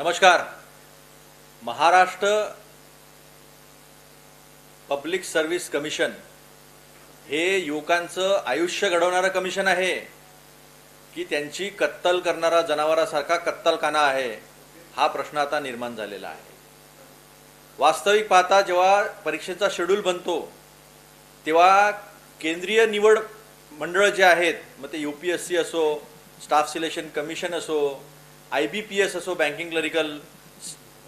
नमस्कार. Maharashtra public service commission हे युवकांचं आयुष्य घडवणारं कमिशन आहे की त्यांची कत्तल करणारा जनावरासारखा कत्तलखाना आहे हा प्रश्न आता निर्माण झालेला आहे. वास्तविक पाहता जेव्हा परीक्षेचा शेड्यूल बनतो तेव्हा केंद्रीय निवड मंडळ जे आहेत मग ते यू पी एस सी असो स्टाफ सिलेक्शन कमिशन असो आय बी पी एस असो बँकिंग क्लरिकल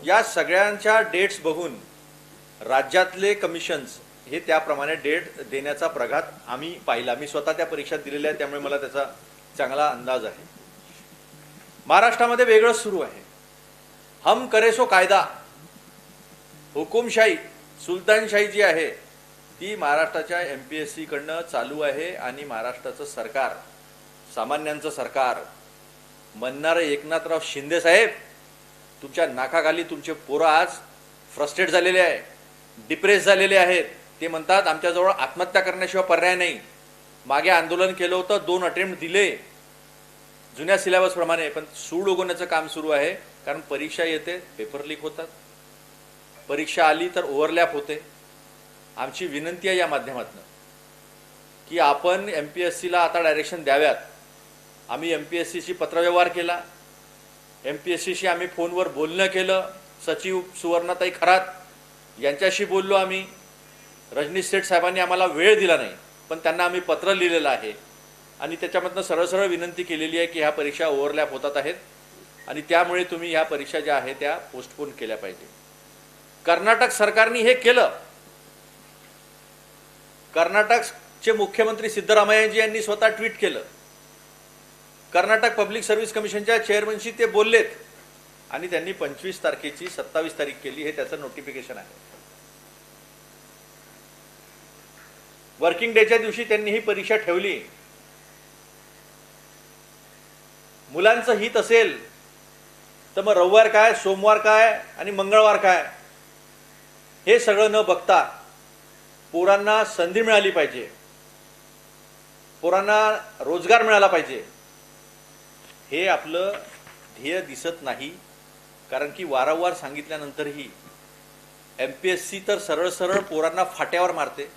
या सगळ्यांच्या डेट्स बघून राज्यातले कमिशन्स हे त्याप्रमाणे डेट देण्याचा प्रघात आम्ही पाहिला. मी स्वतः त्या परीक्षात दिलेल्या आहेत त्यामुळे मला त्याचा चांगला अंदाज आहे. महाराष्ट्रामध्ये वेगळंच सुरू आहे. हम करेसो कायदा. हुकुमशाही सुलतानशाही जी आहे ती महाराष्ट्राच्या एम पी एस सीकडनं चालू आहे आणि महाराष्ट्राचं सरकार सामान्यांचं सरकार म्हणणारे एकनाथराव शिंदे साहेब तुमच्या नाकाखाली तुमचे पोरं आज फ्रस्ट्रेट झालेले आहे डिप्रेस झालेले आहेत. ते म्हणतात आमच्याजवळ आत्महत्या करण्याशिवाय पर्याय नाही. मागे आंदोलन केलं होतं दोन अटेम्प्ट दिले. जुन्या सिलेबसप्रमाणे पण सूड उगवण्याचं काम सुरू आहे कारण परीक्षा येते पेपर लीक होतात. परीक्षा आली तर ओव्हरलॅप होते. आमची विनंती आहे या माध्यमातून की आपण एम पी एस सीला आता डायरेक्शन द्याव्यात. आम्ही एम पी एस सीशी पत्रव्यवहार केला. एम पी एस सीशी आम्ही फोनवर बोलणं केलं. सचिव सुवर्णाताई खरात यांच्याशी बोललो आम्ही. रजनीश सेठ साहेबांनी आम्हाला वेळ दिला नाही पण त्यांना आम्ही पत्र लिहिलेलं आहे. आणि त्याच्यामधनं सरळ सरळ विनंती केलेली आहे की ह्या परीक्षा ओव्हरलॅप होतात आहेत आणि त्यामुळे तुम्ही ह्या परीक्षा ज्या आहेत त्या पोस्टपोन केल्या पाहिजे. कर्नाटक सरकारने हे केलं. कर्नाटकचे मुख्यमंत्री सिद्धरामय्याजी यांनी स्वतः ट्विट केलं. कर्नाटक पब्लिक सर्व्हिस कमिशनच्या चेअरमनशी ते बोललेत. आणि त्यांनी पंचवीस तारखेची सत्तावीस तारीख केली हे त्याचं नोटिफिकेशन आहे. वर्किंग डेच्या दिवशी त्यांनी ही परीक्षा ठेवली. मुलांचं हित असेल तर मग रविवार काय सोमवार काय आणि मंगळवार काय हे सगळं न बघता पोरांना संधी मिळाली पाहिजे. पोरांना रोजगार मिळाला पाहिजे. हे आपलं ध्येय दिसत नाही कारण की वारंवार सांगितल्यानंतरही एम पी एस सी तर सरळ सरळ पोरांना फाट्यावर मारते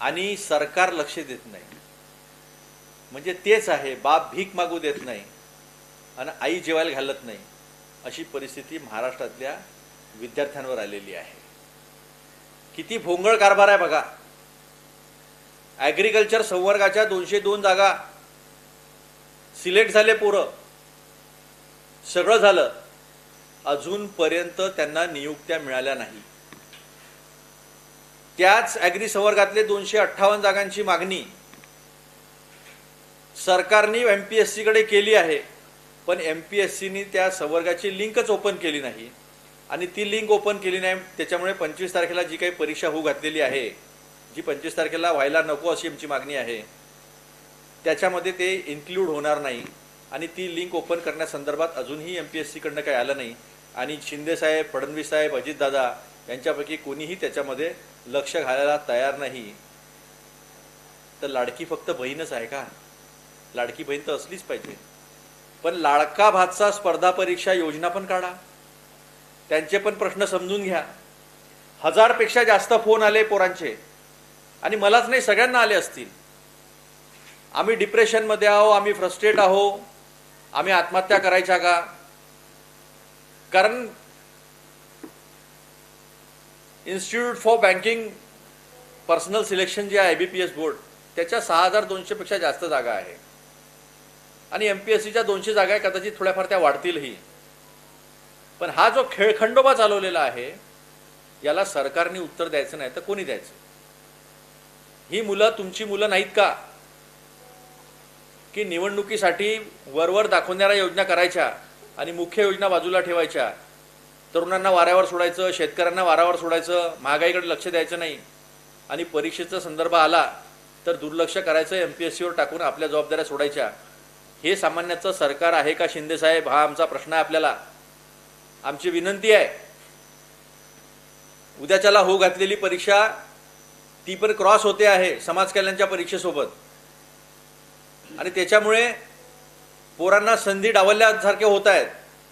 आणि सरकार लक्ष देत नाही. म्हणजे तेच आहे बाप भीक मागू देत नाही आणि आई जेवायला घालत नाही अशी परिस्थिती महाराष्ट्रातल्या विद्यार्थ्यांवर आलेली आहे. किती भोंगळ कारभार आहे बघा. ॲग्रिकल्चर संवर्गाच्या दोनशे दोन जागा सिलेक्ट झाले पोरं. सगळं झालं. अजूनपर्यंत त्यांना नियुक्त्या मिळाल्या नाही. त्याच ॲग्री संवर्गातले दोनशे अठ्ठावन्न जागांची मागणी सरकारने एम पी एस सीकडे केली आहे. पण एम पी एस सीनी त्या संवर्गाची लिंकच ओपन केली नाही. आणि ती लिंक ओपन केली नाही त्याच्यामुळे पंचवीस तारखेला जी काही परीक्षा होऊ घातलेली आहे जी पंचवीस तारखेला व्हायला नको अशी आमची मागणी आहे. त्याच्यामध्ये ते इन्क्लूड होणार नाही. आणि ती लिंक ओपन करण्यासंदर्भात अजूनही एम पी एस सीकडनं काही आलं नाही. आणि शिंदेसाहेब फडणवीस साहेब अजितदादा यांच्यापैकी कोणीही त्याच्यामध्ये लक्ष घालायला तयार नाही. तर लाडकी फक्त बहीणच आहे का? लाडकी बहीण तर असलीच पाहिजे. पण लाडका भातचा स्पर्धा परीक्षा योजना पण काढा. त्यांचे पण प्रश्न समजून घ्या. हजारपेक्षा जास्त फोन आले पोरांचे. आणि मलाच नाही सगळ्यांना आले असतील. आम्ही डिप्रेशनमध्ये आहो आम्ही फ्रस्ट्रेट आहो आम्ही आत्महत्या करायच्या का? कारण institute for banking personnel selection जे आहे I B P S board त्याच्या सहा हजार दोनशेपेक्षा जास्त जागा आहे. आणि एम पी एस सीच्या दोनशे जागा आहे कदाचित थोड्याफार त्या वाढतीलही. पण हा जो खेळखंडोबा चालवलेला आहे याला सरकारने उत्तर द्यायचं नाही तर कोणी द्यायचं? ही मुलं तुमची मुलं नाहीत का? की निवडणुकीसाठी वरवर दाखवणाऱ्या योजना करायच्या आणि मुख्य योजना बाजूला ठेवायच्या. तरुणांना वाऱ्यावर सोडायचं शेतकऱ्यांना वाऱ्यावर सोडायचं महागाईकडे लक्ष द्यायचं नाही. आणि परीक्षेचा संदर्भ आला तर दुर्लक्ष करायचं एम पी एस सीवर टाकून आपल्या जबाबदाऱ्या सोडायच्या. हे सामान्याचं सरकार आहे का शिंदेसाहेब हा आमचा प्रश्न आहे आपल्याला. आमची विनंती आहे. उद्याच्याला होऊ घातलेली परीक्षा ती पण क्रॉस होते आहे समाज कल्याणच्या परीक्षेसोबत. आणि त्याच्यामुळे पोरांना संधी डावलल्यासारखे होत आहेत.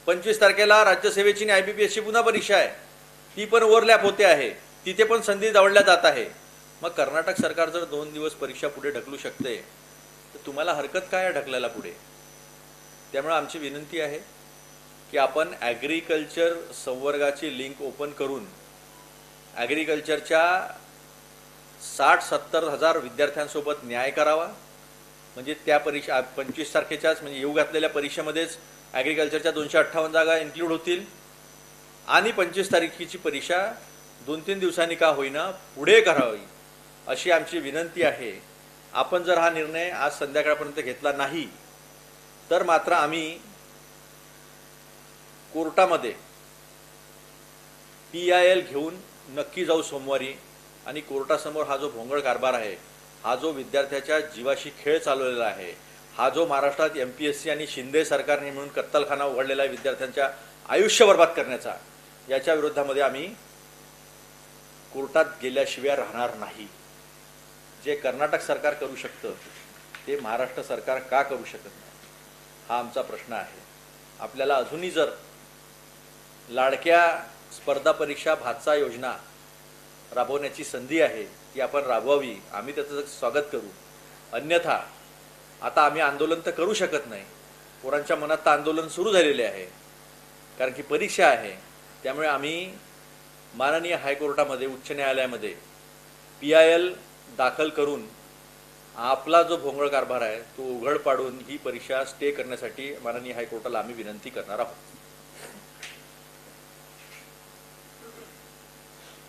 पंचवीस तारखेला राज्यसेवेची आणि आय बी पी एसची पुन्हा परीक्षा आहे. ती पण ओव्हरलॅप होते आहे. तिथे पण संधी डावलल्या जात आहे. मग कर्नाटक सरकार जर दोन दिवस परीक्षा पुढे ढकलू शकते तर तुम्हाला हरकत काय आहे ढकलायला पुढे? त्यामुळे आमची विनंती आहे की आपण ॲग्रिकल्चर संवर्गाची लिंक ओपन करून ॲग्रिकल्चरच्या साठ सत्तर हजार विद्यार्थ्यांसोबत न्याय करावा. म्हणजे त्या परीक्षा पंचवीस तारखेच्याच म्हणजे येऊ घातलेल्या परीक्षेमध्येच ॲग्रिकल्चरच्या दोनशे अठ्ठावन्न जागा इन्क्लूड होतील. आणि पंचवीस तारखेची परीक्षा दोन तीन दिवसांनी का होईना पुढे करावी अशी आमची विनंती आहे. आपण जर हा निर्णय आज संध्याकाळपर्यंत घेतला नाही तर मात्र आम्ही कोर्टामध्ये पी आय एल घेऊन नक्की जाऊ सोमवारी आणि कोर्टासमोर हा जो भोंगळ कारभार आहे हा जो विद्यार्थ्याच्या जीवाशी खेळ चालवलेला आहे हा जो महाराष्ट्रात एम पी एस सी आणि शिंदे सरकारने म्हणून कत्तलखाना उघडलेला आहे विद्यार्थ्यांच्या आयुष्य बर्बाद करण्याचा याच्या विरोधामध्ये आम्ही कोर्टात गेल्याशिवाय राहणार नाही. जे कर्नाटक सरकार करू शकतं ते महाराष्ट्र सरकार का करू शकत नाही? हा आमचा प्रश्न आहे. आपल्याला अजूनही जर लाडक्या स्पर्धा परीक्षा भातसा योजना राबवण्याची संधी आहे ती आपण राबवावी. आम्ही त्याचं स्वागत करू. अन्यथा आता आम्ही आंदोलन तर करू शकत नाही. पोरांच्या मनात तर आंदोलन सुरू झालेले आहे. कारण की परीक्षा आहे. त्यामुळे आम्ही माननीय हायकोर्टामध्ये उच्च न्यायालयामध्ये पी आय एल दाखल करून आपला जो भोंगळ कारभार आहे तो उघड पाडून ही परीक्षा स्टे करण्यासाठी माननीय हायकोर्टाला आम्ही विनंती करणार आहोत.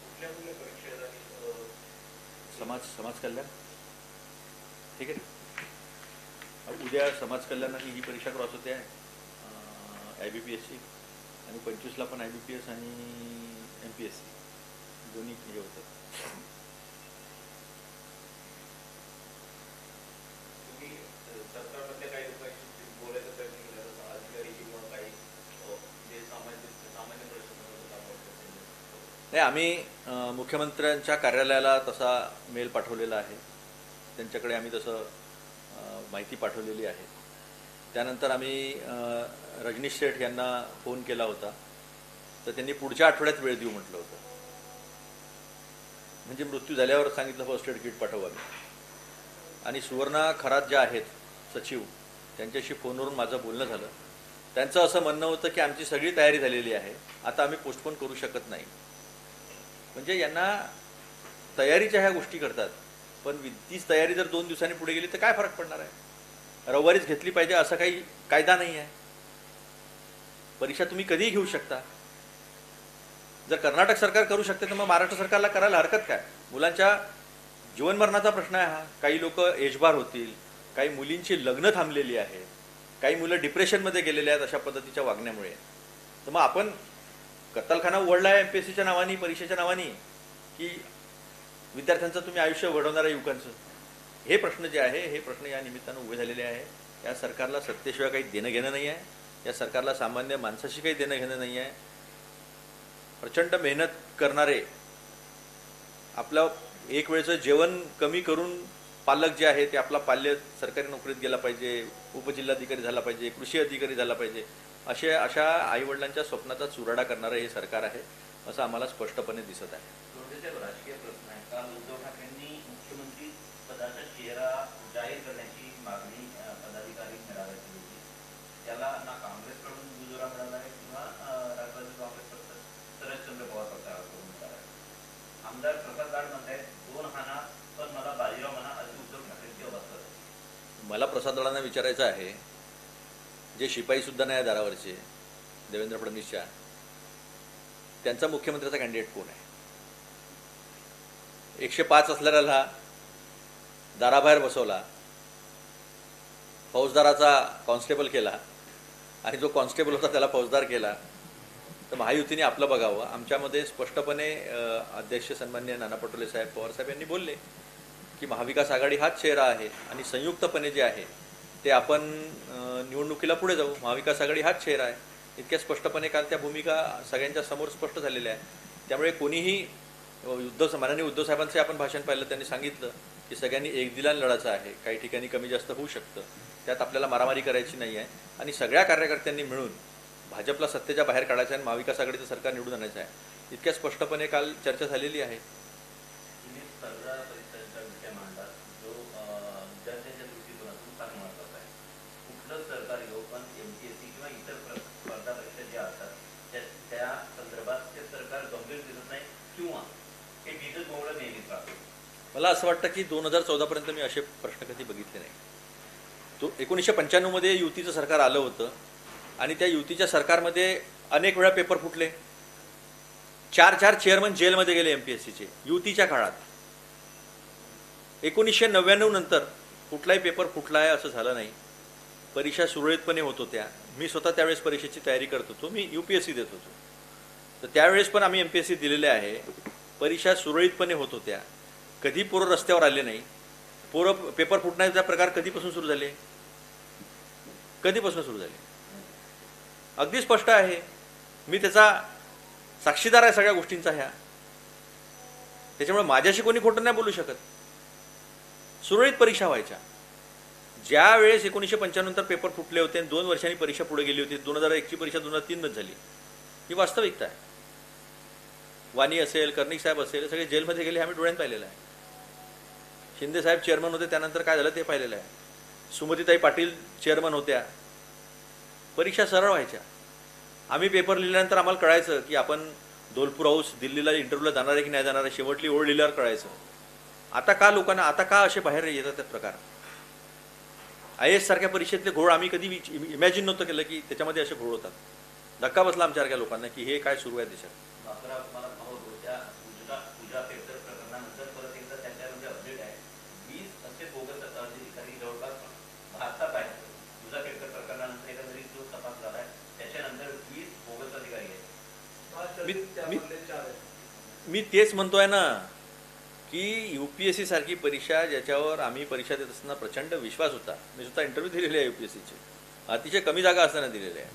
कुठल्या कुठल्या परीक्षा आहेत आणि अ, समाज समाज कल्याण? ठीक आहे. उद्या समाज कल्याणाची ही परीक्षा क्रॉस होते आहे आय बी पी एसची आणि पंचवीसला पण आय बी पी एस आणि एम पी एस सी दोन्ही हे होतात सरकार अ, सरकारमधल्या काही लोकांशी बोलायचा प्रयत्न केला जसं अधिकारी किंवा काही अ, जे सामान्य सामान्य प्रश्न काम करतात नाही आम्ही मुख्यमंत्र्यांच्या कार्यालयाला तसा मेल पाठवलेला आहे. त्यांच्याकडे आम्ही तसं माहिती पाठवलेली आहे. त्यानंतर आम्ही रजनीश शेठ यांना फोन केला होता. तर त्यांनी पुढच्या आठवड्यात वेळ देऊ म्हटलं होतं. म्हणजे मृत्यू झाल्यावर सांगितलं फर्स्ट एड किट पाठवा आम्ही. आणि सुवर्णा खरात ज्या आहेत सचिव त्यांच्याशी फोनवरून माझं बोलणं झालं. त्यांचं असं म्हणणं होतं की आमची सगळी तयारी झालेली आहे. आता आम्ही पोस्टपोन करू शकत नाही. म्हणजे यांना तयारीच्या ह्या गोष्टी करतात. पण वि- तीच तयारी जर दोन दिवसांनी पुढे गेली तर काय फरक पडणार आहे? रविवारीच घेतली पाहिजे असा काही कायदा नाही आहे. परीक्षा तुम्ही कधीही घेऊ शकता. जर कर्नाटक सरकार करू शकते तर मग महाराष्ट्र सरकारला करायला हरकत काय? मुलांच्या जीवनमरणाचा प्रश्न आहे हा. काही लोक एजबार होतील काही मुलींची लग्न थांबलेली आहेत काही मुलं डिप्रेशनमध्ये गेलेले आहेत अशा पद्धतीच्या वागण्यामुळे. तर मग आपण कत्तलखाना उघडला आहे एम पी एस सीच्या नावाने परीक्षेच्या नावाने की विद्यार्थ्यांचं तुम्ही आयुष्य घडवणाऱ्या युवकांचं. हे प्रश्न जे आहे हे प्रश्न या निमित्तानं उभे झालेले आहे. या सरकारला सत्तेशिवाय काही देणं घेणं नाही आहे. या सरकारला सामान्य माणसाशी काही देणं घेणं नाही आहे. प्रचंड मेहनत करणारे आपलं एक वेळचं जेवण कमी करून पालक जे आहे ते आपला पाल्य सरकारी नोकरीत गेला पाहिजे उपजिल्हाधिकारी झाला पाहिजे कृषी अधिकारी झाला पाहिजे. असे अशा आईवडिलांच्या स्वप्नाचा चुराडा करणारं हे सरकार आहे असं आम्हाला स्पष्टपणे दिसत आहे. राजकीय प्रश्न आहे काल उद्धव ठाकरेंनी मुख्यमंत्री पदाचा चेहरा जाहीर करण्याची मागणी पदाधिकारी मेळाव्यात केली होती. त्याला ना काँग्रेसकडून दुजोरा मिळाला आहे किंवा राष्ट्रवादी काँग्रेस पक्ष शरदचंद्र पवार पक्षाकडून मिळाला आहे. आमदार प्रसाद म्हणतायत दोन हाना पण मला बाजीराव म्हणा अशी उद्धव ठाकरेंची अवस्था आहे मला विचारायचं आहे जे शिपाईसुद्धा नाही आहे दारावरचे देवेंद्र फडणवीसच्या त्यांचा मुख्यमंत्र्याचा कॅन्डिडेट कोण आहे? एकशे पाच असलेल्याला दाराबाहेर बसवला फौजदाराचा कॉन्स्टेबल केला आणि जो कॉन्स्टेबल होता त्याला फौजदार केला तर महायुतीने आपलं बघावं. आमच्यामध्ये स्पष्टपणे अध्यक्ष सन्मान्य नाना पटोले साहेब पवारसाहेब यांनी बोलले की महाविकास आघाडी हाच चेहरा आहे आणि संयुक्तपणे जे आहे ते आपण निवडणुकीला पुढे जाऊ. महाविकास आघाडी हाच चेहरा आहे. इतक्या स्पष्टपणे काल त्या भूमिका सगळ्यांच्या समोर स्पष्ट झालेल्या आहे त्यामुळे कोणीही उद्धव माननीय उद्धव साहेबांचे आपण भाषण पाहिलं त्यांनी सांगितलं की सगळ्यांनी एक दिलान लढायचं आहे. काही ठिकाणी कमी जास्त होऊ शकतं. त्यात आपल्याला मारामारी करायची नाही आहे. आणि सगळ्या कार्यकर्त्यांनी मिळून भाजपला सत्तेच्या बाहेर काढायचं आहे आणि महाविकास आघाडीचं सरकार निवडून आणायचं आहे. इतक्या स्पष्टपणे काल चर्चा झालेली आहे तुम्ही स्पर्धा परीक्षांचा विषय मांडला जो अं, विद्यार्थ्यांच्या दृष्टिकोनातून फार महत्त्वाचा आहे कुठलं सरकार येऊ पण एमपीएससी किंवा इतर प्र- स्पर्धा परीक्षा ज्या असतात त्या त्या संदर्भात ते सरकार गंभीर दिसत नाही किंवा हे बीजच बोवडं नेहमीच राहतो मला असं वाटतं की दोन हजार चौदापर्यंत मी असे प्रश्न कधी बघितले नाही. तो एकोणीसशे पंच्याण्णवमध्ये युतीचं सरकार आलं होतं आणि त्या युतीच्या सरकारमध्ये अनेक वेळा पेपर फुटले. चार चार चेअरमन जेलमध्ये गेले एम पी एस सीचे युतीच्या काळात. एकोणीसशे नव्याण्णव नंतर कुठलाही पेपर फुटला आहे असं झालं नाही. परीक्षा सुरळीतपणे होत होत्या. मी स्वतः त्यावेळेस परीक्षेची तयारी करत होतो. मी यू पी एस सी देत होतो. तर त्यावेळेस पण आम्ही एम पी एस सी दिलेले आहे. परीक्षा सुरळीतपणे होत होत्या. कधी पोरं रस्त्यावर आले नाही? पोरं पेपर फुटण्याचा प्रकार कधीपासून सुरू झाले? कधीपासून सुरू झाले? अगदी स्पष्ट आहे. मी त्याचा साक्षीदार आहे सगळ्या गोष्टींचा ह्या. त्याच्यामुळे माझ्याशी कोणी खोटं नाही बोलू शकत. सुरळीत परीक्षा व्हायच्या. ज्या वेळेस एकोणीसशे पंच्याण्णव नंतर पेपर फुटले होते आणि दोन वर्षांनी परीक्षा पुढे गेली होती दोन हजार एकची परीक्षा दोन हजार तीनच झाली. ही वास्तविकता आहे. वाणी असेल कर्णिक साहेब असेल सगळे जेलमध्ये गेले आम्ही डोळ्यात पाहिलेलं आहे. शिंदे साहेब चेअरमन होते त्यानंतर काय झालं ते पाहिलेलं आहे. सुमतीताई पाटील चेअरमन होत्या. परीक्षा सरळ व्हायच्या. आम्ही पेपर लिहिल्यानंतर आम्हाला कळायचं की आपण धोलपूर हाऊस दिल्लीला इंटरव्ह्यूला जाणार आहे की नाही जाणार आहे शेवटली ओळ लिहिल्यावर कळायचं. आता का लोकांना आता का असे बाहेर येतात त्या प्रकार? आय एस सारख्या परीक्षेतले घोळ आम्ही कधी इमॅजिन नव्हतं केलं की त्याच्यामध्ये असे घोळ होतात. धक्का बसला आमच्यासारख्या लोकांना की हे काय सुरू आहे देशात बापरा मला होतो त्या पूजा पूजा पेपर प्रकरणानंतर परत एकदा त्याच्यामध्ये अपडेट आहे वीस असे बोगस अधिकारी जवळपास भारतात आहेत पूजा पेपर प्रकरणानंतर एकंदरीत जो तपास झाला आहे त्याच्यानंतर वीस बोगस अधिकारी आहेत मी मी तेच तेच म्हणतोय ना की यू पी एस सी सारखी परीक्षा ज्याच्यावर आम्ही परीक्षा देत असताना प्रचंड विश्वास होता. मी स्वतः इंटरव्ह्यू दिलेले आहे यू पी एस सीचे अतिशय कमी जागा असताना दिलेले आहे.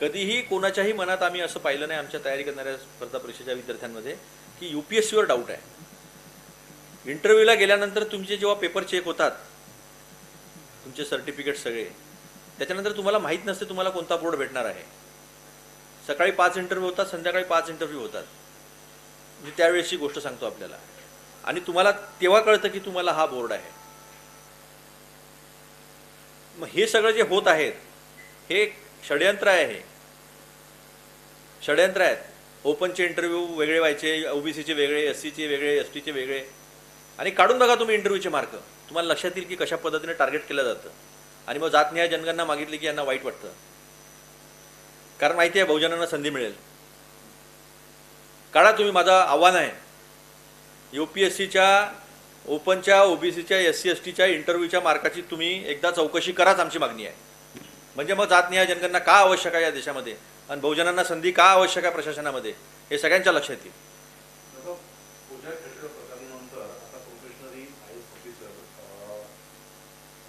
कधीही कोणाच्याही मनात आम्ही असं पाहिलं नाही आमच्या तयारी करणाऱ्या स्पर्धा परीक्षेच्या विद्यार्थ्यांमध्ये की यू पी एस सीवर डाऊट आहे. इंटरव्ह्यूला गेल्यानंतर तुमचे जेव्हा पेपर चेक होतात तुमचे सर्टिफिकेट सगळे त्याच्यानंतर तुम्हाला माहीत नसते तुम्हाला कोणता बोर्ड भेटणार आहे. सकाळी पाच इंटरव्ह्यू होतात संध्याकाळी पाच इंटरव्ह्यू होतात. मी त्यावेळेसची गोष्ट सांगतो आपल्याला. आणि तुम्हाला तेव्हा कळतं की तुम्हाला हा बोर्ड आहे. मग हे सगळं जे होत आहेत हे षडयंत्र आहे हे. षडयंत्र आहेत. ओपनचे इंटरव्ह्यू वेगळे व्हायचे ओबीसीचे वेगळे एस सीचे वेगळे एस टीचे वेगळे. आणि काढून बघा तुम्ही इंटरव्ह्यूचे मार्क तुम्हाला लक्षात येईल की कशा पद्धतीने टार्गेट केलं जातं. आणि मग जात जातनिहाय जनगणना मागितली की यांना वाईट वाटतं. कारण माहिती आहे बहुजनांना संधी मिळेल. काढा तुम्ही माझं आव्हान आहे. यू पी एस सीच्या ओपनच्या ओबीसीच्या एस सी एस टीच्या इंटरव्ह्यूच्या मार्काची तुम्ही एकदा चौकशी कराच आमची मागणी आहे. म्हणजे मग जात नाही जनगणना का आवश्यक आहे या देशामध्ये? आणि बहुजनांना संधी का आवश्यक आहे प्रशासनामध्ये? हे सगळ्यांच्या लक्षात येईल जसं पूजा खेळकर प्रकरणानंतर आता प्रोफेशनली आय एस ऑफिसर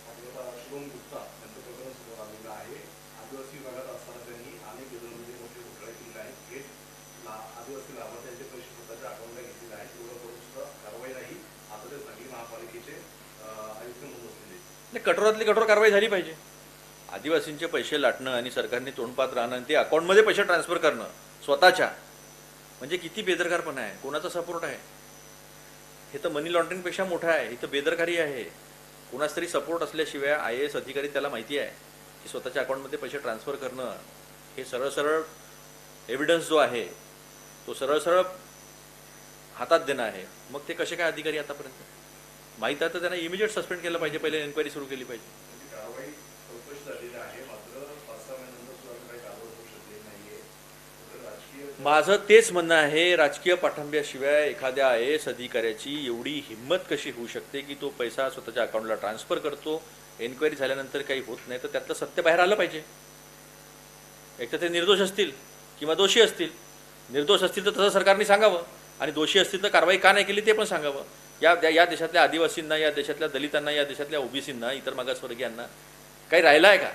आपल्याला शुभम गुप्ता यांचं प्रकरण समोर आलेलं आहे आदिवासी भागात असताना त्यांनी अनेक योजनांमध्ये मोठी घोटाळे केलेले आहेत थेट ला आदिवासी लाभार्थ्यांचे पैसे स्वतःच्या अकाउंटला घेतलेले आहेत. एवढं करून सुद्धा कारवाई नाही. आता ते सांगली महापालिकेचे आयुक्त म्हणून असलेले आणि कठोरातली कठोर कारवाई झाली पाहिजे. आदिवासींचे पैसे लाटणं आणि सरकारने तोंडपात राहणं आणि ते अकाउंटमध्ये पैसे ट्रान्सफर करणं स्वतःच्या. म्हणजे किती बेदरकारपणा आहे. कोणाचा सपोर्ट आहे? हे तर मनी लॉन्ड्रिंगपेक्षा मोठं आहे. इथं बेदरकारी आहे. कोणाच तरी सपोर्ट असल्याशिवाय आय ए एस अधिकारी त्याला माहिती आहे की स्वतःच्या अकाउंटमध्ये पैसे ट्रान्सफर करणं. हे सरळ सरळ एव्हिडन्स जो आहे तो सरळ सरळ हातात देणं आहे. मग ते कसे काय अधिकारी आतापर्यंत? माहीत आहे तर त्यांना इमिजिएट सस्पेंड केलं पाहिजे पहिले एन्क्वायरी सुरू केली पाहिजे. राजकीय माझं तेच म्हणणं आहे राजकीय पाठिंब्याशिवाय एखाद्या आय एस अधिकाऱ्याची एवढी हिंमत कशी होऊ शकते की तो पैसा स्वतःच्या अकाउंटला ट्रान्सफर करतो एन्क्वायरी झाल्यानंतर काही होत नाही तर त्यातलं सत्य बाहेर आलं पाहिजे. एक तर ते निर्दोष असतील किंवा दोषी असतील. निर्दोष असतील तर तसं सरकारने सांगावं. आणि दोषी असतील तर कारवाई का नाही केली ते पण सांगावं. या या देशातल्या आदिवासींना या देशातल्या दलितांना या देशातल्या ओबीसींना इतर मागासवर्गीयांना काही राहिलं आहे का?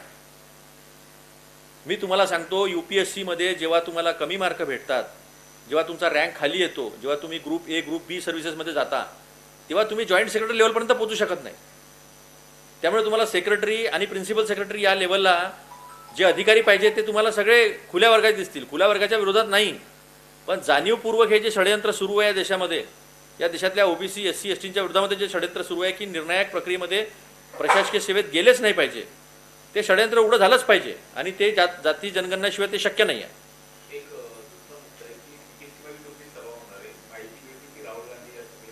मी तुम्हाला सांगतो यू पी एस सीमध्ये जेव्हा तुम्हाला कमी मार्क भेटतात जेव्हा तुमचा रँक खाली येतो जेव्हा तुम्ही ग्रुप ए ग्रुप बी सर्व्हिसेसमध्ये जाता तेव्हा तुम्ही जॉईंट सेक्रेटरी लेवलपर्यंत पोहोचू शकत नाही. त्यामुळे तुम्हाला सेक्रेटरी आणि प्रिन्सिपल सेक्रेटरी या लेवलला जे अधिकारी पाहिजे ते तुम्हाला सगळे खुल्या वर्गात दिसतील. खुल्या वर्गाच्या विरोधात नाही. पण जाणीवपूर्वक हे जे षडयंत्र सुरू आहे या देशामध्ये या देशातल्या ओबीसी एस सी एस टीच्या विरोधामध्ये जे षडयंत्र सुरू आहे की निर्णायक प्रक्रियेमध्ये प्रशासकीय सेवेत गेलेच नाही पाहिजे. ते षडयंत्र उघडं झालंच पाहिजे आणि ते जात जाती जनगणनाशिवाय ते शक्य नाही आहे.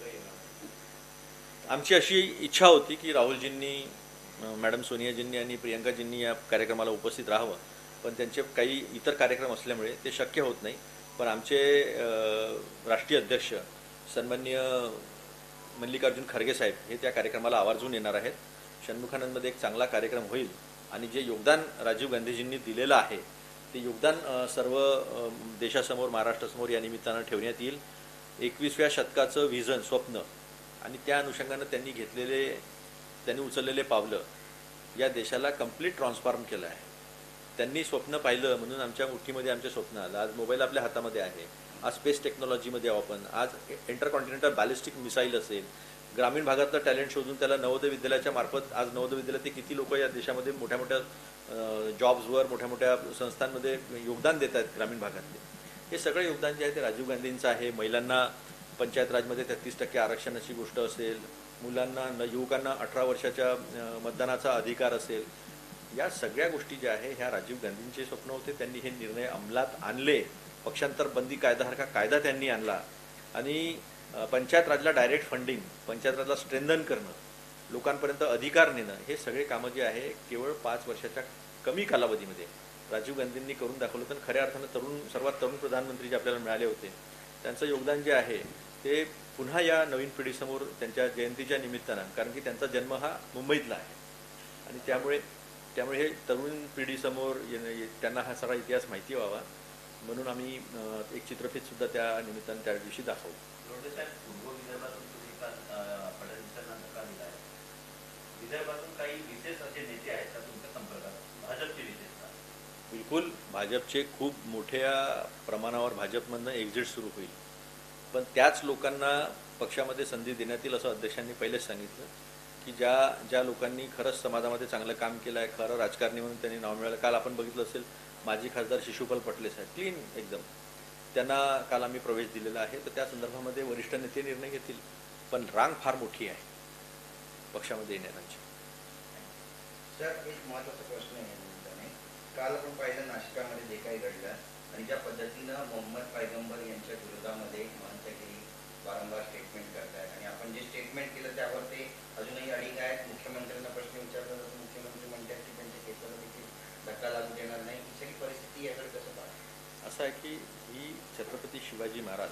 येणार. आमची अशी इच्छा होती की राहुलजींनी मॅडम सोनियाजींनी आणि प्रियंकाजींनी या कार्यक्रमाला उपस्थित राहावं. पण त्यांचे काही इतर कार्यक्रम असल्यामुळे ते शक्य होत नाही. पण आमचे राष्ट्रीय अध्यक्ष सन्मान्य मल्लिकार्जुन खरगे साहेब हे त्या कार्यक्रमाला आवर्जून येणार आहेत. षण्मुखानंदमध्ये एक चांगला कार्यक्रम होईल आणि जे योगदान राजीव गांधीजींनी दिलेलं आहे ते योगदान सर्व देशासमोर महाराष्ट्रासमोर या निमित्तानं ठेवण्यात येईल. एकवीसव्या शतकाचं व्हिजन स्वप्न आणि त्या अनुषंगानं त्यांनी घेतलेले त्यांनी उचललेले पावलं या देशाला कंप्लीट ट्रान्सफॉर्म केलं आहे. त्यांनी स्वप्न पाहिलं म्हणून आमच्या मुठीमध्ये आमचे स्वप्न आलं. आज मोबाईल आपल्या हातामध्ये आहे. आज स्पेस टेक्नॉलॉजीमध्ये आहो आपण आज इंटरकॉन्टिनेंटल बॅलिस्टिक मिसाईल असेल. ग्रामीण भागातलं टॅलेंट शोधून त्याला नवोदय विद्यालयाच्या मार्फत आज नवोदय ते किती लोक या देशामध्ये मोठ्या मोठ्या जॉब्सवर मोठ्या मोठ्या संस्थांमध्ये योगदान देत आहेत ग्रामीण भागातले? हे सगळं योगदान जे आहे ते राजीव गांधींचं आहे. महिलांना पंचायत राजमध्ये तेहतीस टक्के आरक्षणाची गोष्ट असेल. मुलांना न युवकांना अठरा वर्षाच्या मतदानाचा अधिकार असेल. या सगळ्या गोष्टी ज्या आहे ह्या राजीव गांधींचे स्वप्न होते. त्यांनी हे निर्णय अंमलात आणले. पक्षांतर बंदी कायदासारखा कायदा त्यांनी आणला. आणि पंचायत राजला डायरेक्ट फंडिंग पंचायत राजला स्ट्रेंथन करणं लोकांपर्यंत अधिकार नेणं हे सगळे कामं जे आहे केवळ पाच वर्षाच्या कमी कालावधीमध्ये. राजीव गांधींनी करून दाखवलं तर खऱ्या अर्थानं तरुण सर्वात तरुण प्रधानमंत्री जे आपल्याला मिळाले होते त्यांचं योगदान जे आहे ते पुन्हा या नवीन पिढीसमोर त्यांच्या जयंतीच्या निमित्तानं कारण की त्यांचा जन्म हा मुंबईतला आहे. आणि त्यामुळे त्यामुळे हे तरुण पिढीसमोर त्यांना हा सगळा इतिहास माहिती व्हावा. म्हणून आम्ही एक चित्रफितसुद्धा त्या निमित्तानं त्या दिवशी दाखवू बिलकुल भाजपचे खूप मोठ्या प्रमाणावर भाजपमधनं एक्झिट सुरू होईल. पण त्याच लोकांना पक्षामध्ये संधी देण्यात येईल असं अध्यक्षांनी पहिलेच सांगितलं. की ज्या ज्या लोकांनी खरंच समाजामध्ये चांगलं काम केलं आहे खरं राजकारणी म्हणून त्यांनी नाव मिळालं काल आपण बघितलं असेल माजी खासदार शिशुपाल पटले साहेब क्लीन एकदम. त्यांना काल आम्ही प्रवेश दिलेला आहे. तर त्या संदर्भामध्ये वरिष्ठ नेते निर्णय घेतील. पण रांग फार मोठी आहे पक्षामध्ये येणाऱ्यांची सर एक महत्त्वाचा प्रश्न आहे काल आपण पाहिलं नाशिकामध्ये जे काही घडलं आणि ज्या पद्धतीनं मोहम्मद पैगंबर यांच्या विरोधामध्ये महंतगिरी वारंवार स्टेटमेंट करतायत. आणि आपण जे स्टेटमेंट केलं त्यावर ते अजूनही अडीग आहेत. मुख्यमंत्र्यांना प्रश्न विचारला जातो मुख्यमंत्री म्हणतात की त्यांच्या केसाला देखील धक्का लागू देणार नाही. ही सगळी परिस्थिती याकडे कसं पाहत असं आहे की ही छत्रपती शिवाजी महाराज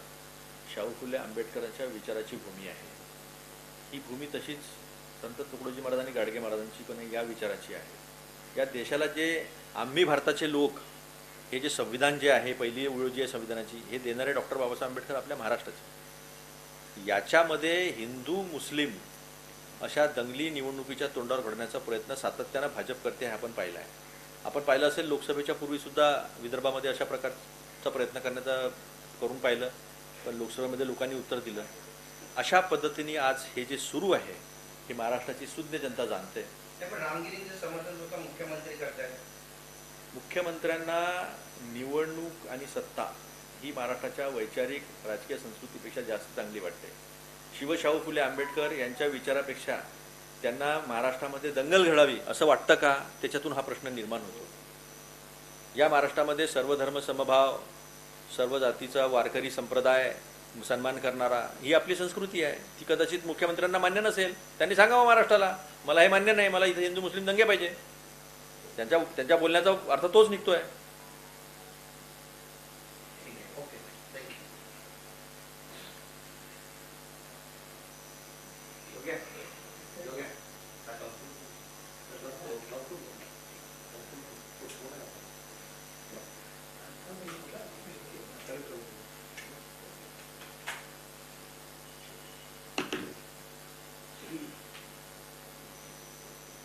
शाहू फुले आंबेडकरांच्या विचाराची भूमी आहे. ही भूमी तशीच संत तुकडोजी महाराज आणि गाडगे महाराजांची पण या विचाराची आहे. या देशाला जे आम्ही भारताचे लोक हे जे संविधान जे आहे पहिली ओळ जी आहे संविधानाची हे देणारे डॉक्टर बाबासाहेब आंबेडकर आपल्या महाराष्ट्राचे. याच्यामध्ये हिंदू मुस्लिम अशा दंगली निवडणुकीच्या तोंडावर घडण्याचा प्रयत्न सातत्यानं भाजप करते हे आपण पाहिलं आहे. आपण पाहिलं असेल लोकसभेच्या पूर्वीसुद्धा विदर्भामध्ये अशा प्रकारचा प्रयत्न करण्याचा करून पाहिलं पण लोकसभेमध्ये लोकांनी उत्तर दिलं. अशा पद्धतीने आज हे जे सुरू आहे हे महाराष्ट्राची सुज्ञ जनता जाणते. मुख्यमंत्र्यांना निवडणूक आणि सत्ता ही महाराष्ट्राच्या वैचारिक राजकीय संस्कृतीपेक्षा जास्त चांगली वाटते. शिवशाहू फुले आंबेडकर यांच्या विचारापेक्षा त्यांना महाराष्ट्रामध्ये दंगल घडावी असं वाटतं का? त्याच्यातून हा प्रश्न निर्माण होतो. या महाराष्ट्रामध्ये सर्व धर्म समभाव सर्व जातीचा वारकरी संप्रदाय सन्मान करणारा ही आपली संस्कृती आहे. ती कदाचित मुख्यमंत्र्यांना मान्य नसेल. त्यांनी सांगावं महाराष्ट्राला मला हे मान्य नाही मला इथे हिंदू मुस्लिम दंगे पाहिजे. त्यांच्या त्यांच्या बोलण्याचा अर्थ तोच निघतो आहे